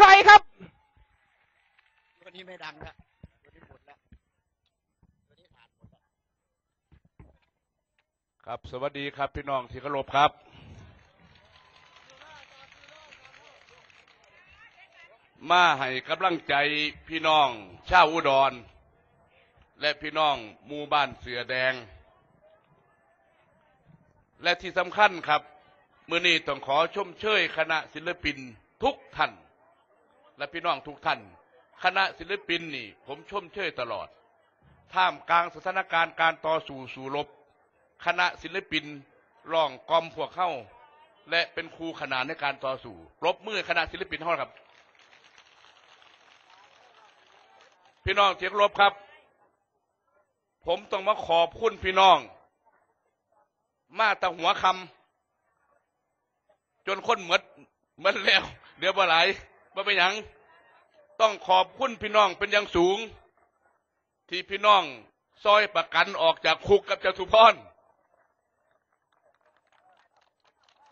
ใครครับวันนี้ไม่ดังละวันนี้หมดละวันนี้ผ่านหมดละครับ สวัสดีครับพี่น้องที่เคารพครับ มาให้กำลังใจพี่น้องชาวอุดร และพี่น้องหมู่บ้านเสือแดง และที่สำคัญครับ มือนี้ต้องขอชมเชยคณะศิลปินทุกท่าน และพี่น้องทุกท่าน คณะศิลปินนี่ ผมชมเชยตลอด ท่ามกลางสถานการณ์การต่อสู้สู่รบ คณะศิลปินร้องกลอมพวกเข้า และเป็นครูขนานในการต่อสู้รบมือคณะศิลปินเท่าครับ พี่น้องเที่เคารพครับ ผมต้องมาขอบคุณพี่น้อง มาตะหัวคำจนคนเหมือดเหมือนแล้ว เดี๋ยวบ่ไหลบ่ไปหยัง ต้องขอบคุณพี่น้องเป็นอย่างสูง ที่พี่น้องซอยประกันออกจากคุกกับจตุพร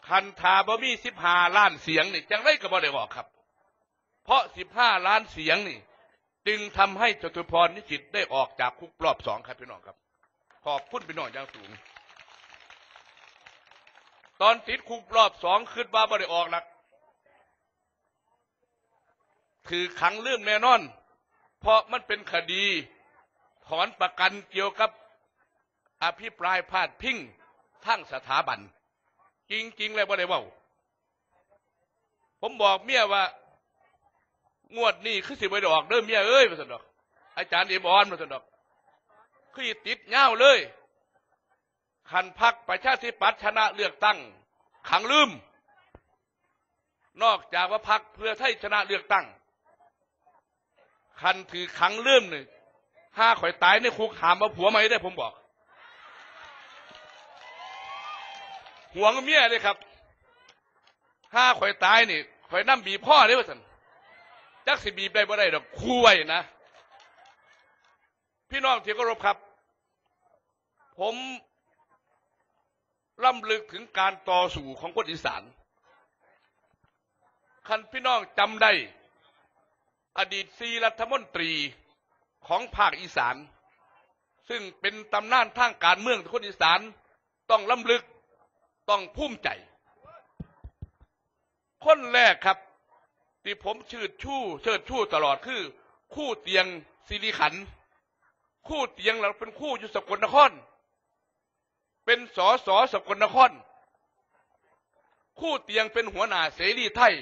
คันธาบมีสิบห้าล้านเสียงนี่จังไรก็บ่ได้บอกครับ เพราะสิบห้าล้านเสียงนี่ จึงทำให้จตุพรนิจิตได้ออกจากคุกรอบสองครับพี่น้องครับ ขอบคุณพี่น้องอย่างสูง ตอนติดคุกรอบสองขึ้นมาบ่ได้ออกหลัก คือขังเรื่องแน่นอน เพราะมันเป็นคดีถอนประกันเกี่ยวกับอภิปรายพาดพิงทั้งสถาบัน จริง ๆ เลยบ่ได้ว่าผมบอกเมียว่างวดนี้คือสิบไปดอกเด้อเมียเอ้ยมาสนดอก อาจารย์เอบอนมาสนดอก คือติดเง่าเลยคันพักประชาธิปัตย์ชนะเลือกตั้ง ขังลืม นอกจากว่าพักเพื่อไทยชนะเลือกตั้ง คันถือขังลืมหนึ่งห้าข่อยตายในคุกหามมาผัวไม่ได้ผมบอกห่วงเมียเลยครับห้าข่อยตายนี่ข่อยน้ำบีพ่อได้ว่าสันจักสิบีบได้บ่ได้ดอกคุยนะ พี่น้องที่เคารพครับ ผมล่ำลึกถึงการต่อสู้ของคนอีสานคันพี่น้องจำได้ อดีตซีรัฐมนตรีของภาคอีสาน ซึ่งเป็นตำนานทางการเมืองคนอีสานต้องล้ำลึกต้องภูมิใจ คนแรกครับ ที่ผมชื่อชู่เชิดชู่ตลอดคือ คู่เตียงสิริขัน คู่เตียงเราเป็นคู่อยู่สกลนคร เป็นสอสอสกลนคร คู่เตียงเป็นหัวหน้าเสรีไทย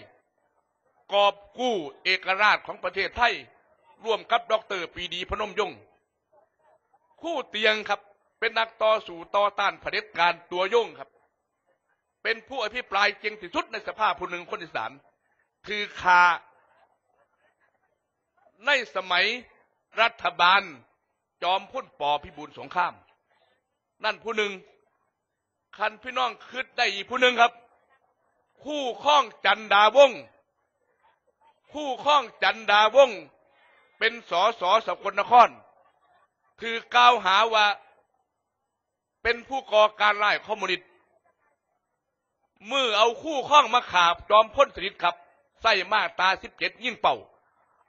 กอบกู้เอกราชของประเทศไทย ร่วมกับดรปีดีพนมยงค์คู่เตียงครับเป็นนักต่อสู่ต่อต้านเผด็จการตัวยงครับ เป็นผู้อภิปรายเก่งที่สุดในสภาผู้หนึ่งคนอีสานคือคาในสมัยรัฐบาลจอมพ้นปอพิบูลสงคราม นั่นผู้หนึ่งคันพี่น้องคืดได้อีกผู้หนึ่งครับ คู่ข้องจันดาวงศ์ คู่ข้องจันดาวงเป็นสอสอสกลนคร คือกล่าวหาว่าเป็นผู้ก่อการร้ายคอมมิวนิสต์เมื่อเอาคู่ข้องมาขาบจอมพ้นสนิทครับใส่มาตาสิบเจ็ดยิ่งเป่า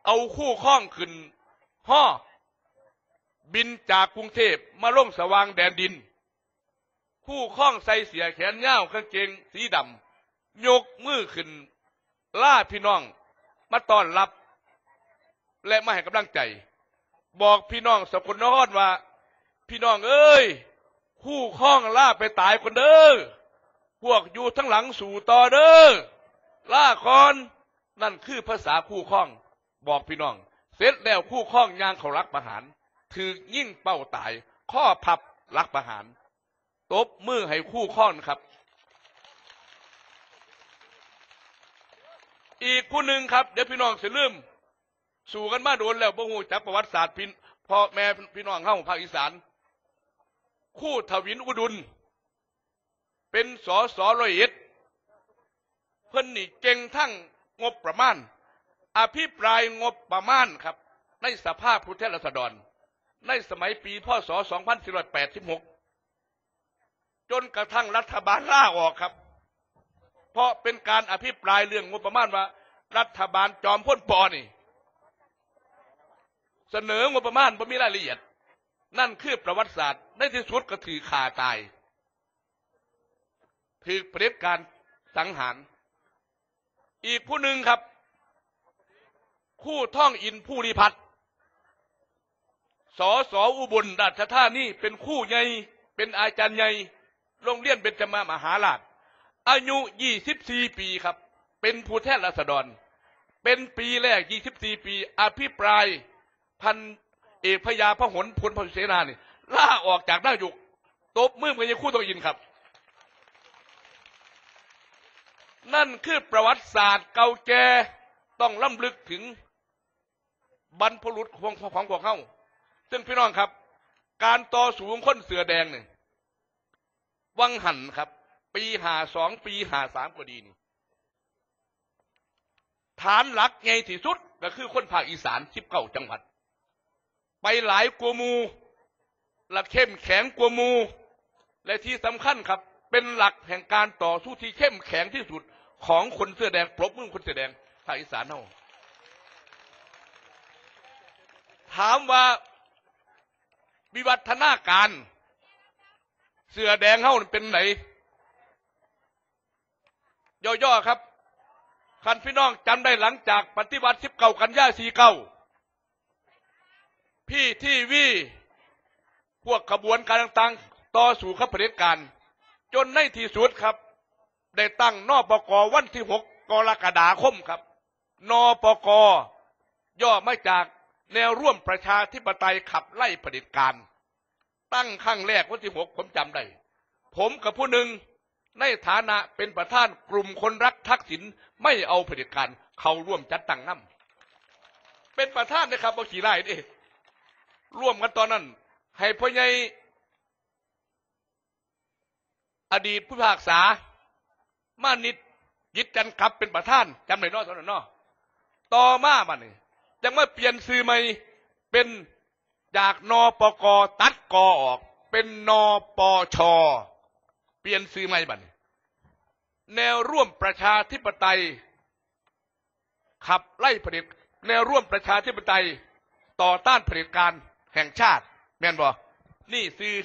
เอาคู่ข้องขึ้นห่อบินจากกรุงเทพมาลงสว่างแดนดิน คู่ข้องใส่เสียแขนยาวกางเกงสีดำยกมือขึ้นล่าพี่น้อง มาต้อนรับ และมาให้กำลังใจ บอกพี่น้องสกลนครว่า พี่น้องเอ้ยคู่ข้องล่าไปตายคนเด้อพวกอยู่ทั้งหลังสู่ต่อเด้อล่าก่อนนั่นคือภาษาคู่ข้อง บอกพี่น้อง เสร็จแล้วคู่ข้องยางเขารักประหารถือยิ่งเป้าตาย ข้อพับรักประหาร ตบมือให้คู่ข้องครับ อีกผู้หนึ่งครับเดี๋ยวพี่น้องเสียลืม สู่กันมาโดนแล้วบ่ฮู้จักประวัติศาสตร์พี่พ่อแม่พี่น้องเข้าภาคอีสาน คู่ทวินอุดุล เป็นสอสอร้อยเอ็ดเพิ่นนี่เก่งทั้งงบประมาณ อภิปรายงบประมาณครับ ในสภาพผู้แทนราษฎร ในสมัยปีพศ 2486 จนกระทั่งรัฐบาลล่าออกครับ เพราะเป็นการอภิปรายเรื่องงบประมาณว่า รัฐบาลจอมพ่นปอนี่ เสนองบประมาณบ่มีรายละเอียด นั่นคือประวัติศาสตร์ในที่สุดก็ถือขาตายถือเผด็จการสังหาร อีกผู้หนึ่งครับ คู่ท่องอินผู้ริพัฒน์สอสออุบลราชธานีเป็นคู่ใหญ่เป็นอาจารย์ใหญ่โรงเรียนเบญจมามหาราช อายุ 24 ปีครับ เป็นผู้แทนราษฎร เป็นปีแรก 24 ปี อภิปรายพันเอกพญาพะหลพลพลเสนานี่ล่าออกจากนายกตบมือกันยังคู่ต้องอินครับ นั่นคือประวัติศาสตร์เก่าแก่ต้องล้ำลึกถึงบรรพบุรุษของของพวกเขาซึ่งพี่น้องครับ การต่อสู้ของคนเสือแดงเนี่ยวังหันครับ ปีหาสองปีหาสามก็ดีนี่ฐานหลักใหญ่ที่สุดก็คือคนภาคอีสานสิบเก้าจังหวัด ไปหลายกัวมูและเข้มแข็งกัวมู และที่สำคัญครับ เป็นหลักแห่งการต่อสู้ที่เข้มแข็งที่สุดของคนเสื้อแดงปรบมือคนเสื้อแดงภาคอีสานเฮาถามว่าวิวัฒนาการ เสื้อแดงเฮาเป็นไหน ย่อๆครับคันพี่น้องจำได้หลังจากปฏิวัติสิบเก้ากันยาสีเก้าพี่ที่วีพวกขบวนการต่างๆ ต่อสู่ขับเผด็จการ จนในที่สุดครับ ได้ตั้งนอปกวันที่หกกรกฎาคมครับ นปกย่อมาจากแนวร่วมประชาธิปไตยขับไล่เผด็จการ ตั้งครั้งแรกวันที่หกผมจำได้ ผมกับผู้หนึ่ง ในฐานะเป็นประธานกลุ่มคนรักทักษิณไม่เอาเผด็จการเขาร่วมจัดตั้งน้ำเป็นประธานนะครับเอาขี่ไล่ดิร่วมกันตอนนั้น ให้พ่อใหญ่อดีตผู้พากษา มานิดยิดจันทร์กลับเป็นประธานจำได้นอตอนนั้นเนอต่อมาบัดนี้จังว่าเปลี่ยนซื้อใหม่เป็นจากนปกตัดกอออก เป็นนปชเปลี่ยนซื้อใหม่บัดนี้แนวร่วมประชาธิปไตย ขับไล่เผด็จแนวร่วมประชาธิปไตย ต่อต้านเผด็จการแห่งชาติ แม่นบ่นี่ซื้อ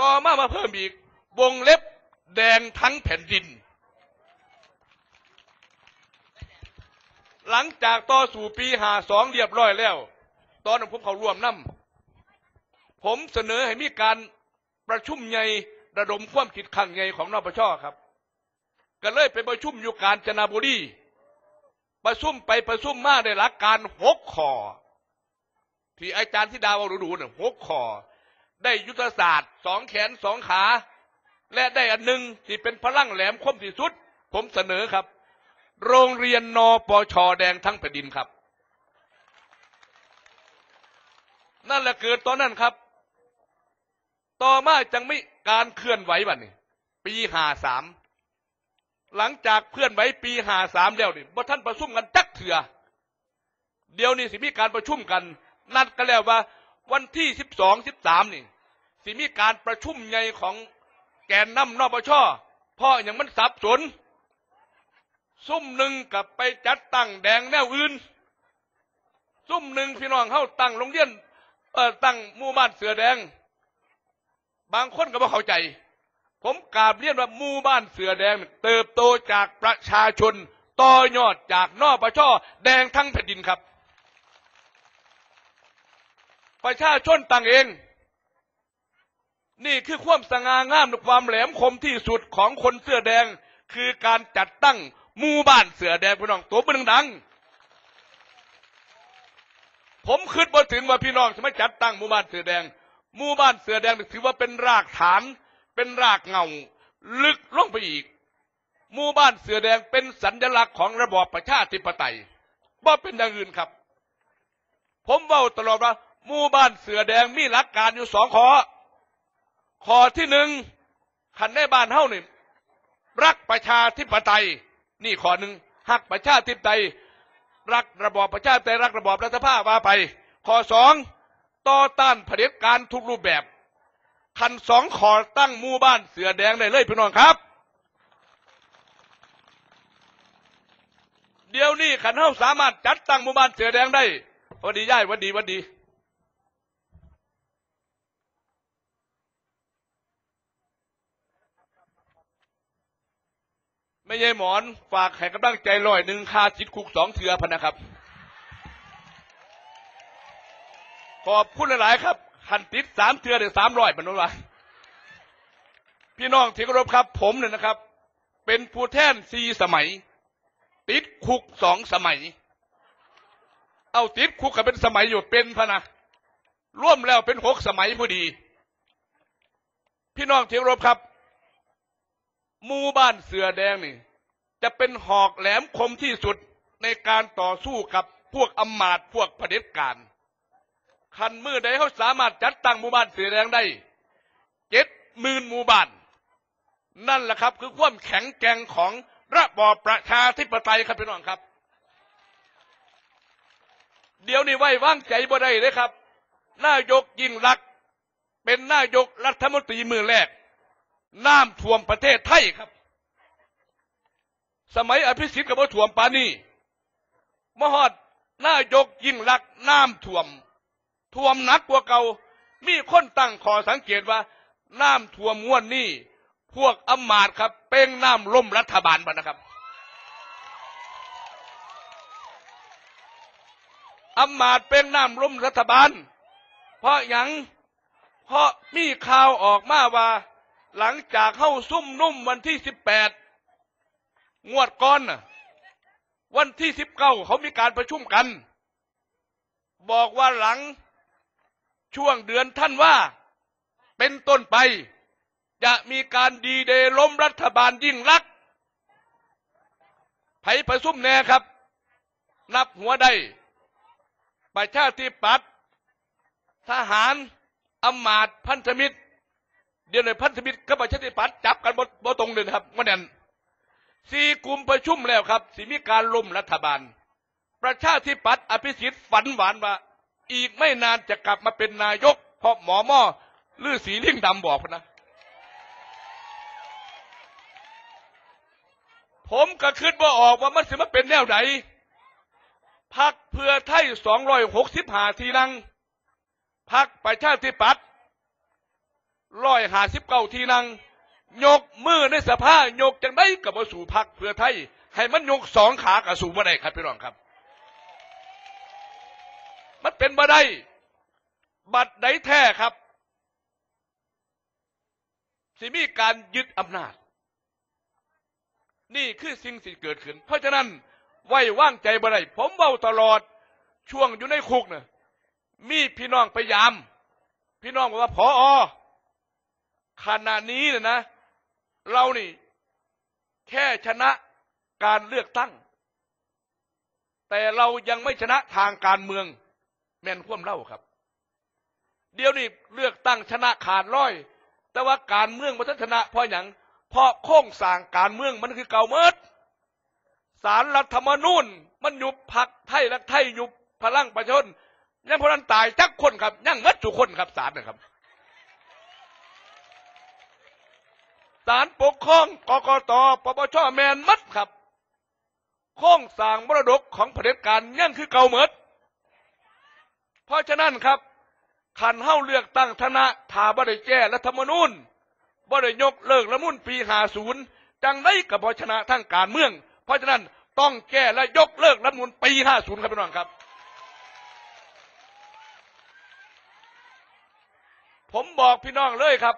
ต่อมามาเพิ่มอีก วงเล็บแดงทั้งแผ่นดิน หลังจากต่อสู่ปีหาสองเรียบร้อยแล้ว ตอนนั้นผมเขาร่วมน้ำผมเสนอให้มีการประชุมใหญ่ ระดมความคิดขังใหญ่ของนปชครับ ก็เลยไปประชุมอยู่กาญจนาบุรีประชุมไปประชุมมาได้หลักการหกข้อที่อาจารย์ที่ดาวดูดูเนี่ยหกข้อได้ยุทธศาสตร์สองแขนสองขา และได้อันหนึ่งที่เป็นพลังแหลมคมที่สุด ผมเสนอครับ โรงเรียนนปชแดงทั้งแผ่นดินครับ นั่นแหละเกิดตอนนั้นครับ ต่อมาจังไม่การเคลื่อนไหวบัดนี้ปีหาสามหลังจากเคลื่อนไหวปีหาสามแล้วนี่บ่ท่านประชุมกันจักเถื่อเดี๋ยวนี้สิมีการประชุมกันนัดกันแล้วว่า วันที่สิบสองสิบสามนี่ สิมีการประชุมใหญ่ของแกนนำนปชเพราะอย่างมันสับสนซุ่มหนึ่งกับไปจัดตั้งแดงแนวอื่น ซุ่มหนึ่งพี่น้องเข้าตั้งโรงเรียนเออตั้งมู่บ้านเสือแดง บางคนก็บ่เข้าใจ ผมกราบเรียนว่ามู่บ้านเสือแดง เติบโตจากประชาชนต่อยอดจากนอปชแดงทั้งแผ่นดินครับ ประชาชนตั้งเอง นี่คือความสง่างามและความแหลมคมที่สุดของคนเสื้อแดง คือการจัดตั้งมู่บ้านเสือแดงพี่น้องตัวเป็นดังผมคิดว่ถึงว่าพี่น้องจะไม่จัดตั้งมู่บ้านเสือแดง หมู่บ้านเสือแดงถือว่าเป็นรากฐาน เป็นรากเงา ลึกลงไปอีก หมู่บ้านเสือแดงเป็นสัญลักษณ์ของระบอบประชาธิปไตยว่าเป็นอย่างอื่นครับ ผมเว่าตลอดว่าหมู่บ้านเสือแดงมีหลักการอยู่สองข้อข้อที่หนึ่งขันในบ้านเฮ้านี่รักประชาธิปไตย นี่ข้อหนึ่งหักประชาธิปไตย รักระบอบประชาธิปไตยรักระบอบรัฐสภาว่าไปข้อสอง ต่อต้านเผด็จการทุกรูปแบบขันสองขอตั้งหมู่บ้านเสือแดงได้เลยพี่น้องครับ เดี๋ยวนี้ขันเฮาสามารถจัดตั้งหมู่บ้านเสือแดงได้วันดีย่ายวันดีวันดี ไม่ใช่หมอนฝากให้กำลังใจลอยหนึ่งคาจิตคุกสองเถือพนะครับ ขอบคุณหลาย ๆ ครับขันติดสามเถือเดี๋ยวสามร้อยบรรลุละพี่น้องที่เคารพครับ ผมเนี่ยนะครับ เป็นผู้แทนสี่สมัย ติดคุกสองสมัย เอาติดคุกกับเป็นสมัยอยู่เป็นพะนะร่วมแล้วเป็นหกสมัยพอดี พี่น้องที่เคารพครับหมู่บ้านเสือแดงนี่ จะเป็นหอกแหลมคมที่สุดในการต่อสู้กับพวกอำมาตย์พวกเผด็จการ คันมือใดเขาสามารถจัดตั้งหมู่บ้านเสือแดงได้เจ็ดหมื่นหมู่บ้าน นั่นแหละครับ คือความแข็งแกร่งของระบอบประชาธิปไตยครับพี่น้องครับ เดี๋ยวนี้ไว้วางใจบ่ได้เลยครับ นายกยิ่งรัก เป็นนายกรัฐมนตรีมือแรกน้ำท่วมประเทศไทยครับ สมัยอภิสิทธิ์กับว่าท่วมปานี้มหอดนายกยิ่งรักน้ำท่วม ท่วมหนักกว่าเก่า มีคนตั้งขอสังเกตว่า น้ำท่วมง่วนนี่ พวกอำมาตครับ เป้งน้ำล่มรัฐบาลบัดนะครับอำมาตเป้งน้ำล่มรัฐบาล เพราะยังเพราะมีข่าวออกมาว่า หลังจากเข้าซุ่มนุ่มวันที่สิบแปดงวดก่อนน่ะวันที่สิบเก้าเขามีการประชุมกัน บอกว่าหลัง ช่วงเดือนท่านว่าเป็นต้นไป จะมีการดีเดย์ล้มรัฐบาลยิ่งรักษณ์ไผประชุมแน่ครับ นับหัวได้ประชาธิปัตย์ทหารอำมาตย์พันธมิตร เดี๋ยวในพันธมิตรกับประชาธิปัตย์จับกันบ่บ่ตรงเลยครับวันนั้นสี่กลุ่มประชุมแล้วครับสิมีการล้มรัฐบาล ประชาธิปัตย์อภิสิทธิ์ฝันหวานว่า อีกไม่นานจะกลับมาเป็นนายก เพราะหมอหม้อลือสีเลิ่ยงดำบอกนะ ผมก็คิดว่าออกว่ามันสิมาเป็นแนวไหนพักเพื่อไทยสองร้อยหกสิบหาทีนั่งพักประชาธิปัตย์ร้อยหาสิบเก้าทีนั่งยกมือในสภายกจังได้กับว่าสู่พักเพื่อไทย ให้มันยกสองขากับสู่บ่ได้ครับพี่รองครับ มันเป็นบ่ได้ บัตรใดแท้ครับ สิมีการยึดอำนาจ นี่คือสิ่งที่เกิดขึ้น เพราะฉะนั้น ไว้ว่างใจบ่ได้ผมเว้าตลอด ช่วงอยู่ในคุกเนี่ยมีพี่น้องพยายาม พี่น้องบอกว่าพออขณะนี้เนี่ยนะ เรานี่ แค่ชนะการเลือกตั้ง แต่เรายังไม่ชนะทางการเมือง แม่นคว่ำเล่าครับ เดี๋ยวนี้เลือกตั้งชนะขาดร้อย แต่ว่าการเมืองมันชนะเพราะอย่างเพราะโค้งสร้างการเมืองมันคือเก่าเมิดสารรัฐธรรมนูญมันยุบพักไทยและไทยยุบพลังประชาชนยังคนนั้นตายจักคนครับยังเมิดทุคนครับสารนะครับสารปกครองกกตปปชแมนมัดครับ โค้งสร้างมรดกของเผด็จการยังคือเก่าเมิด เพราะฉะนั้นครับขันเฮ้าเลือกตั้งธนะถาบ่ได้แก้รัฐธรรมนูญบ่ได้ยกเลิกรัฐธรรมนูญปีหาศูนย์จังได้กับพชนะทั้งการเมือง เพราะฉะนั้นต้องแก้และยกเลิกรัฐธรรมนูญปีห้าศูนย์ครับพี่น้องครับ ผมบอกพี่น้องเลยครับ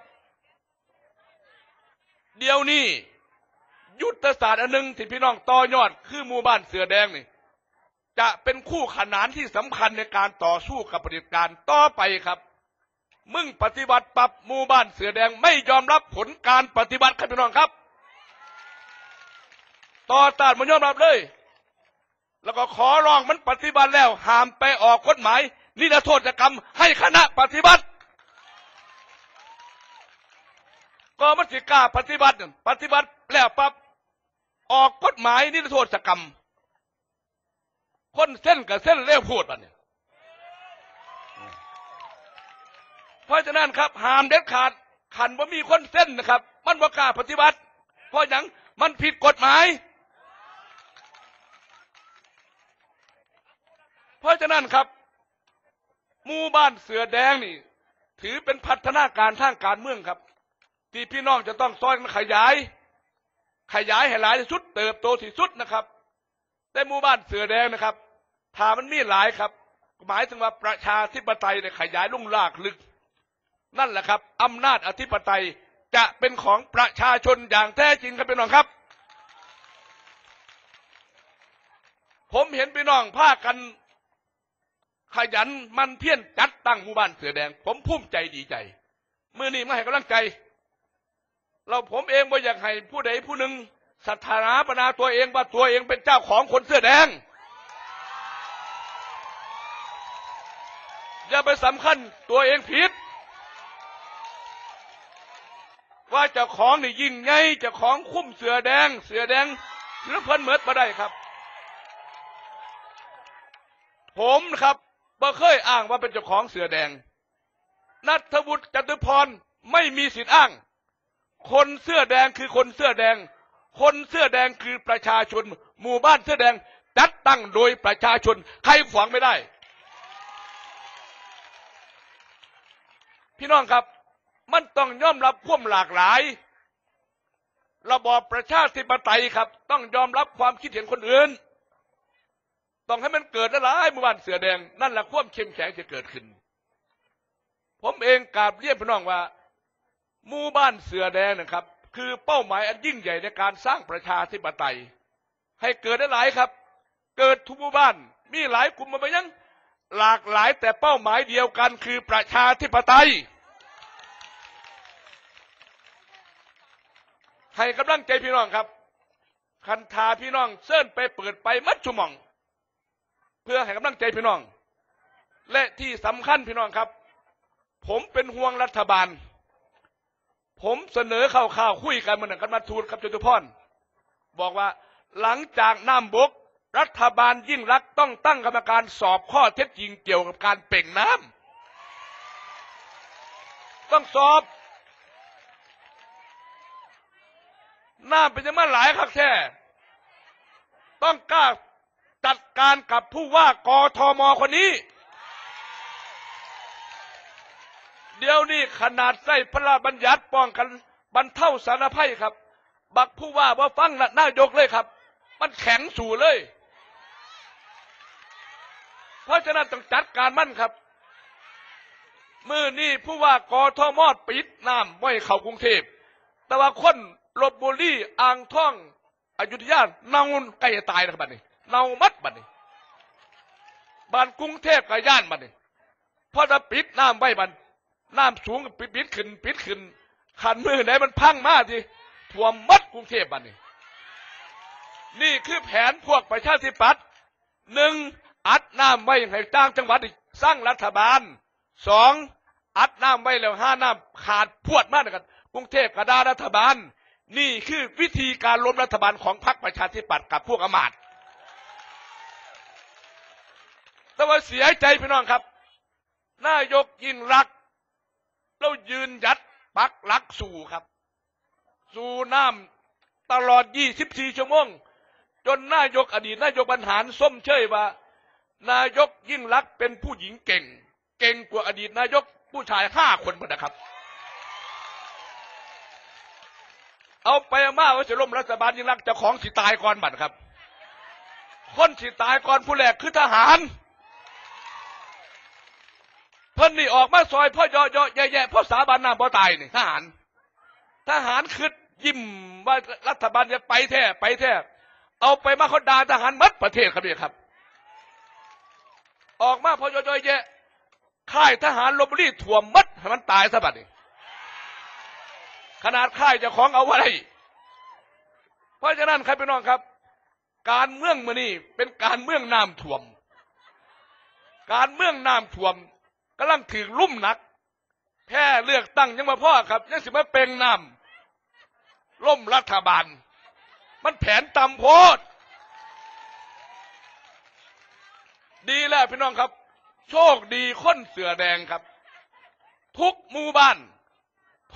เดี๋ยวนี้ยุทธศาสตร์อันหนึ่งที่พี่น้องต่อยอด คือหมู่บ้านเสือแดงนี่ จะเป็นคู่ขนานที่สำคัญในการต่อสู้กับปฏิการต่อไปครับ มึงปฏิบัติปรับหมู่บ้านเสือแดงไม่ยอมรับผลการปฏิบัติครับพี่น้องครับ ต่อต้านมันยอมรับเลย แล้วก็ขอร้องมันปฏิบัติแล้วห้ามไปออกกฎหมาย นิรโทษกรรมให้คณะปฏิบัติ ก็มันสิกล้าปฏิบัติ ปฏิบัติแล้วปรับออกกฎหมายนิรโทษกรรม คนเส้นกับเส้นเลี้ยวพูดมันเนี่ยเพราะฉะนั้นครับห้ามเด็ดขาดขันว่ามีคนเส้นนะครับ มันบ่กล้าปฏิบัติ เพราะอย่างมันผิดกฎหมาย เพราะฉะนั้นครับหมู่บ้านเสือแดงนี่ ถือเป็นพัฒนาการทางการเมืองครับ ที่พี่น้องจะต้องซอยกันขยาย ขยายให้หลายที่สุดเติบโตที่สุดนะครับแต่หมู่บ้านเสือแดงนะครับ ถามันมีหลายครับ หมายถึงว่าประชาธิปไตยเนี่ยขยายลุ่งลากลึก นั่นแหละครับอำนาจอธิปไตยจะเป็นของประชาชนอย่างแท้จริงครับพี่น้องครับ ผมเห็นพี่น้องพากันขยันมันเพี้ยรจัดตั้งหมู่บ้านเสือแดง ผมภูมิใจดีใจมือนี้มาให้กำลังใจ เราผมเองว่าอยากให้ผู้ใดผู้หนึ่งสถานะปนาตัวเองว่าตัวเองเป็นเจ้าของคนเสื้อแดง อย่าไปสำคัญตัวเองผิด ว่าเจะของนี่ยิ่งไงเจะของคุ้มเสือแดง เสือแดงหรือเพิ่นเหมิดมาได้ครับ ผมนะครับบ่เคยอ้างว่าเป็นเจ้าของเสือแดง นัทวุฒิจตุพรไม่มีสิทธิ์อ้าง คนเสื้อแดงคือคนเสื้อแดง คนเสื้อแดงคือประชาชน หมู่บ้านเสื้อแดงจัดตั้งโดยประชาชน ใครขวางไม่ได้ พี่น้องครับ มันต้องยอมรับความหลากหลาย ระบอบประชาธิปไตยครับ ต้องยอมรับความคิดเห็นคนอื่น ต้องให้มันเกิดหลายหมู่บ้านเสือแดง นั่นแหละความเข้มแข็งจะเกิดขึ้น ผมเองกราบเรียนพี่น้องว่าหมู่บ้านเสือแดงนะครับ คือเป้าหมายอันยิ่งใหญ่ในการสร้างประชาธิปไตย ให้เกิดได้หลายครับ เกิดทุกหมู่บ้านมีหลายกลุ่มมาไปยังหลากหลายแต่เป้าหมายเดียวกันคือประชาธิปไตย ให้กำลังใจพี่น้องครับ คันทาพี่น้องเส้นไปเปิดไปมัดชุมอง เพื่อให้กำลังใจพี่น้อง และที่สำคัญพี่น้องครับ ผมเป็นห่วงรัฐบาล ผมเสนอข่าวข่าวคุยกันมันกันมาทูลครับจตุพรบอกว่าหลังจากน้ำบก รัฐบาลยิ่งรักต้องตั้งกรรมการสอบข้อเท็จจริงเกี่ยวกับการเปล่งน้ำต้องสอบ น้ำเป็นยังมาหลายคักแท้ต้องกล้าจัดการกับผู้ว่ากทมคนนี้ เดี๋ยวนี้ขนาดใส่พระราชบัญญัติป้องกันบรรเทาสารภัยครับ บักผู้ว่าว่าฟังน่ะนายกเลยครับ มันแข็งสู่เลย เพราะฉะนั้นต้องจัดการมั่นครับมือนี้ผู้ว่ากทมปิดน้ำไว้เข้ากรุงเทพแต่ว่าคน ลบบุรีอ่างทองอยุธยาเนาใกล้จะตายนะครับบัดนี้เนามัดบัดนี้บ้านกรุงเทพกับย่านบัดนี้เพราะถ้าปิดน้ำไว้บัดน้ำสูงปิดปิดขึ้นปิดขึ้นขันมือไหนมันพังมากทีท่วมมัดกรุงเทพบัดนี้ นี่คือแผนพวกประชาธิปัตย์หนึ่งอัดน้ำไว้ให้ต่างจังหวัดอีกสร้างรัฐบาลสองอัดน้ำไว้แล้วห้าน้ำขาดพวดมากนะครับกรุงเทพกระดารัฐบาล นี่คือวิธีการล้มรัฐบาลของพรรคประชาธิปัตย์กับพวกอมาตย์แต่ว่าเสียใจพี่น้องครับ นายกยิ่งรักษณ์เรายืนยัดปักหลักสู่ครับ สู่น้ำตลอด 24 ชั่วโมง จนนายกอดีตนายกบรรหารส้มเชยว่า นายกยิ่งรักเป็นผู้หญิงเก่ง เก่งกว่าอดีตนายกผู้ชายห้าคนหมดนะครับ เอาไปเอามาว่าจะล้มรัฐบาลยิ่งรักจะของสิตายก่อนบัดครับ คนสิตายก่อนผู้แรกคือทหาร เพิ่นนี่ออกมาซอยพ่อยอยอแย่ๆพ่อสาบานน้ำพ่อตายนี่ทหาร ทหารคือยิ้มว่ารัฐบาลจะไปแท้ไปแท้เอาไปมาเขาด่าทหารมัดประเทศครับเนี่ยครับ ออกมาพ่อยอยอแย่ค่ายทหารลบบุรีถ่วมมัดให้มันตายซะบัดนี้ ขนาดค่ายจะของเอาไว้ เพราะฉะนั้นใครับพี่น้องครับ การเมืองมือนี่เป็นการเมืองน้ำท่วม การเมืองน้ำท่วมกำลังถือลุ่มหนัก แพ้เลือกตั้งยังมาพ่อครับ ยังสิมาเป็นน้ำล่มรัฐบาล มันแผนตำโพดดีแล้วพี่น้องครับ โชคดีค้นเสือแดงครับ ทุกหมู่บ้าน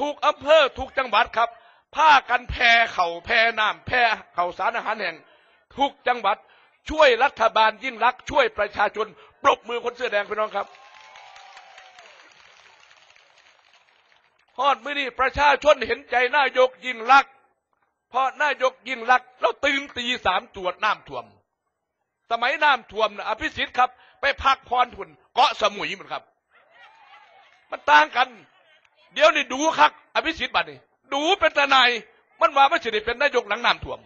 ทุกอำเภอทุกจังหวัดครับผ้ากันแพร่เข่าแพร่น้ำแพร่เข่าสารอาหารแห่ง ทุกจังหวัดช่วยรัฐบาลยิ่งรักช่วยประชาชน ปรบมือคนเสื้อแดงพี่น้องครับฮอดมือนี่ประชาชนเห็นใจนายกยิ่งรักเพราะนายกยิ่งรักแล้วตื่นตีสามตรวจน้ำท่วม สมัยน้ำท่วมนะอภิสิทธิ์ครับ ไปพักพรทุนเกาะสมุยมันครับ มันต่างกัน เดี๋ยวนี่ดูครับอภิสิทธิ์บัดนี่ดูเป็นทนายมันว่าไม่ใช่ได้เป็นนายกหลังน้ำท่วม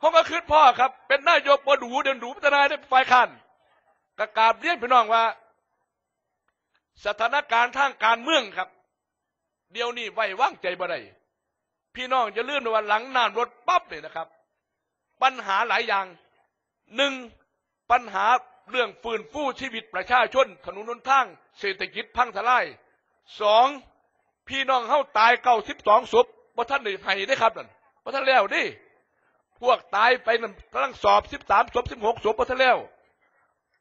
ผมก็คิดพ่อครับ เป็นนายกบ่ดูเดินดูเป็นทนายได้ฝ่ายค้านกกาบเรียนพี่น้องว่า สถานการณ์ทางการเมืองครับ เดี๋ยวนี้ไว้ว่างใจบ่ได้พี่น้องจะลื่นว่าหลังน้ำรถปั๊บเลยนะครับ ปัญหาหลายอย่างหนึ่งปัญหา เรื่องฟื้นฟูชีวิตประชาชนถนนหนทาง เศรษฐกิจพังทลายสองพี่น้องเฮาตายเก้าสิบสองศพบ่ท่านได้ให้ได้ครับนั่นบ่ท่านแล้วดิพวกตายไปนั่นกำลังสอบสิบสามศพสิบหกศพบ่ท่านแล้ว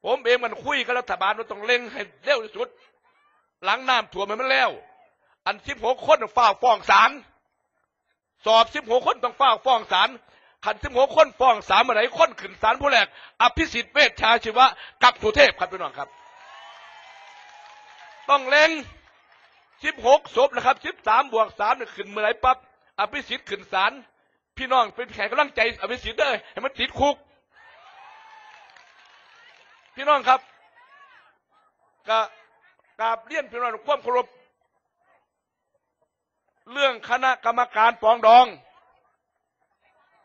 ผมเองมันคุยกับรัฐบาลว่าต้องเร่งให้เร็วที่สุด หลังน้ำท่วมมันแล้ว อันสิบหกคนฝ้าวฟ้องศาลสอบสิบหกคนต้องฝ้าวฟ้องศาล ขันสิบหกคนฟ้องสามอะไรคนขึ้นศาลผู้แรกอภิสิทธิ์เวชชาชีวะกับสุเทพครับพี่น้องครับ ต้องเล็งสิบหกศพนะครับสิบสามบวกสามเนี่ยขึ้นเมื่อไหรปั๊บอภิสิทธิ์ขึ้นศาลพี่น้องเป็นแขกกำลังใจอภิสิทธิ์เด้อให้มันติดคุก พี่น้องครับกะกาบเลี่ยนพี่น้องความเคารพเรื่องคณะกรรมการปองดอง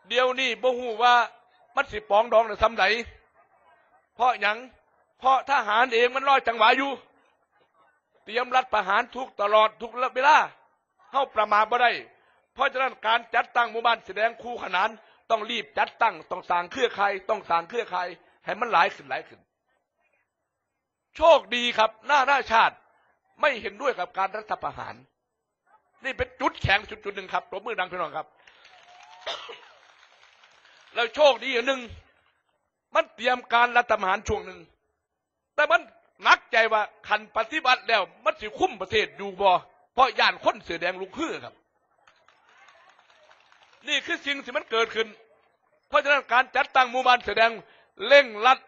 เดี๋ยวนี้บ่ฮู้ว่ามันสิปองดองหรือซ้ำไหนเพราะหยังเพราะทหารเองมันรอจังหวะอยู่ เตรียมรัฐประหารทุกตลอดทุกเวลาเข้าประมาทบ่ได้ เพราะฉะนั้นการจัดตั้งหมู่บ้านแสดงคู่ขนานต้องรีบจัดตั้งต้องสร้างเครือข่ายต้องสร้างเครือข่ายให้มันหลายขึ้นหลายขึ้น โชคดีครับ หน้าราชาติไม่เห็นด้วยกับการรัฐประหาร นี่เป็นจุดแข็งจุดจุดหนึ่งครับปรบมือดังพี่น้องครับ แล้วโชคดีอย่างหนึ่งมันเตรียมการรัฐประหารช่วงหนึ่งแต่มันนักใจว่าขันปฏิบัติแล้ว มันสิคุ้มประเทศอยู่บ่เพราะย่านคนเสือแดงลุกขึ้นครับ นี่คือสิ่งที่มันเกิดขึ้น เพราะฉะนั้นการจัดตั้งมูบานเสือแดงเร่งรัด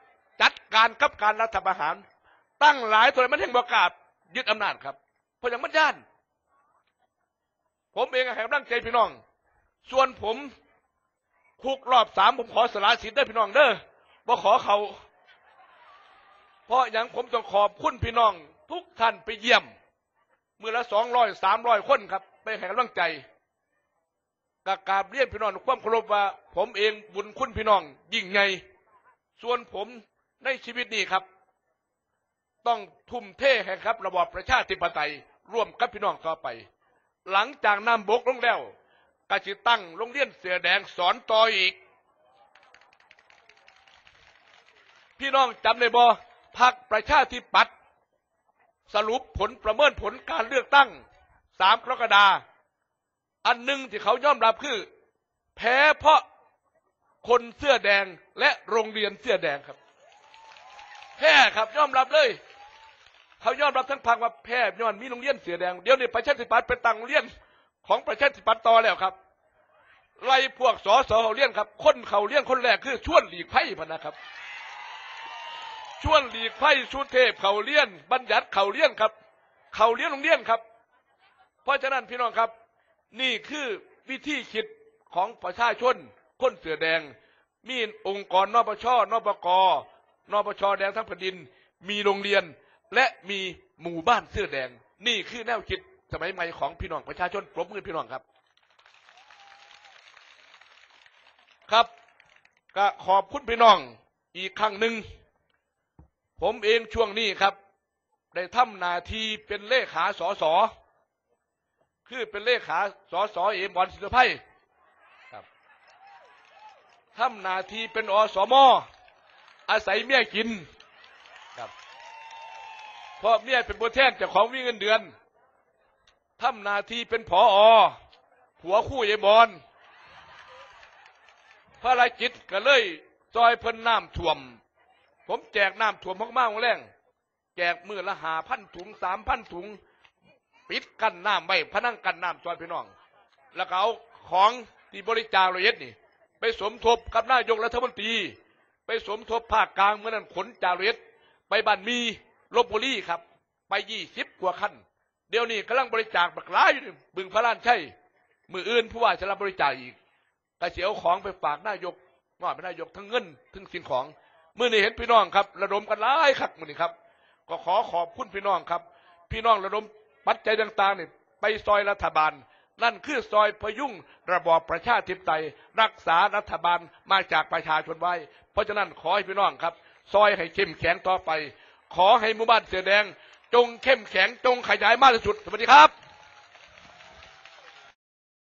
จัดการกับการรัฐประหาร ตั้งหลายตัวมันแห่งประกาศยึดอำนาจครับ เพราะอย่างมันย่าน ผมเองให้กำลังใจพี่น้อง ส่วนผม คุกรอบสามผมขอสละสิทธิ์ได้พี่น้องเด้อบ่ขอเขาเพราะอย่างผมต้องขอบคุณพี่น้อง ทุกท่านไปเยี่ยม มือละสองร้อยสามร้อยคนครับ ไปให้กำลังใจกกาบเรียนพี่น้องความเคารพว่า ผมเองบุญคุณพี่น้อง ยิ่งใหญ่ส่วนผมในชีวิตนี้ครับ ต้องทุ่มเทให้ครับ ระบอบประชาธิปไตย ร่วมกับพี่น้องต่อไป หลังจากนำบกลงแล้ว กจิตั้งโรงเรียนเสือแดงสอนต่ออีก พี่น้องจำได้บ่พักประชาธิปัตย์สรุปผลประเมินผลการเลือกตั้งสามกรกฎาอันหนึ่งที่เขายอมรับคือ แพ้เพราะคนเสื้อแดงและโรงเรียนเสื้อแดงครับแพ้ครับยอมรับเลย เขายอมรับทั้งพักว่าแพ้ย้อนมีโรงเรียนเสือแดงเดี๋ยวนี้ประชาธิปัตย์เป็นตั้งโรงเรียน ของประชาธิปัตย์ต่อแล้วครับ ไล่พวกสอสอเขาเลี้ยงครับ คนเขาเลี้ยงคนแรกคือชวนหลีกไพ่พะนะครับชวนหลีกไพ่ชุดเทพเขาเลี้ยน บัญญัติเขาเลี้ยนครับ เขาเลี้ยนโรงเรียนครับ เพราะฉะนั้นพี่น้องครับ นี่คือวิธีคิดของประชาชนคนเสือแดง มีองค์กรนปชนปกนปชแดงทั้งแผ่นดิน มีโรงเรียน และมีหมู่บ้านเสื้อแดง นี่คือแนวคิด สมัยใหม่ของพี่น้องประชาชนปรบมือพี่น้องครับ ครับ ก็ขอบคุณพี่น้องอีกครั้งหนึ่งผมเองช่วงนี้ครับ ได้ทำหนาทีเป็นเลขาสอสอคือเป็นเลขาสอสอเอ็มบอลศิลปไพครับทำหนาทีเป็นอสมอาศัยเมียกินครับเพราะเมียเป็นตัวแทนเจากของวิ่งเงินเดือน ทำหนาทีเป็นผออผัวคู่ยายบอลภารกิจก็เลยซอยเพิ่นน้ำท่วม ผมแจกน้ำท่วมมากๆแรงแจกมือละหาพันถุงสามพันถุง ปิดกั้นน้ำไว้พนังกั้นน้ำซอยพี่น้อง แล้วก็เอาของที่บริจาคละเอียดนี่ ไปสมทบกับนายกรัฐมนตรี ไปสมทบภาคกลางเมื่อนั้นขนจาเรตไปบ้านมีลบบุรีครับ ไปยี่สิบกว่าขั้น เดี๋ยวนี้กำลังบริจาคบักหล้ายอยู่บึงพระล้านใช่มืออื่นผู้ว่าจะรับบริจาคอีกกระเสียวของไปฝากนายกมอบให้นายกทั้งเงินทั้งสิ่งของเมื่อนี้เห็นพี่น้องครับ ระดมกันหลายคักมือนี้ครับ ก็ขอขอบคุณพี่น้องครับ พี่น้องระดมปัจจัยต่างๆนี่ไปซอยรัฐบาล นั่นคือซอยพยุงระบอบประชาธิปไตย รักษารัฐบาลมาจากประชาชนไว้ เพราะฉะนั้นขอให้พี่น้องครับ ซอยให้เข้มแข็งต่อไป ขอให้หมู่บ้านเสือแดง จงเข้มแข็งจงขยายมากที่สุด สวัสดีครับ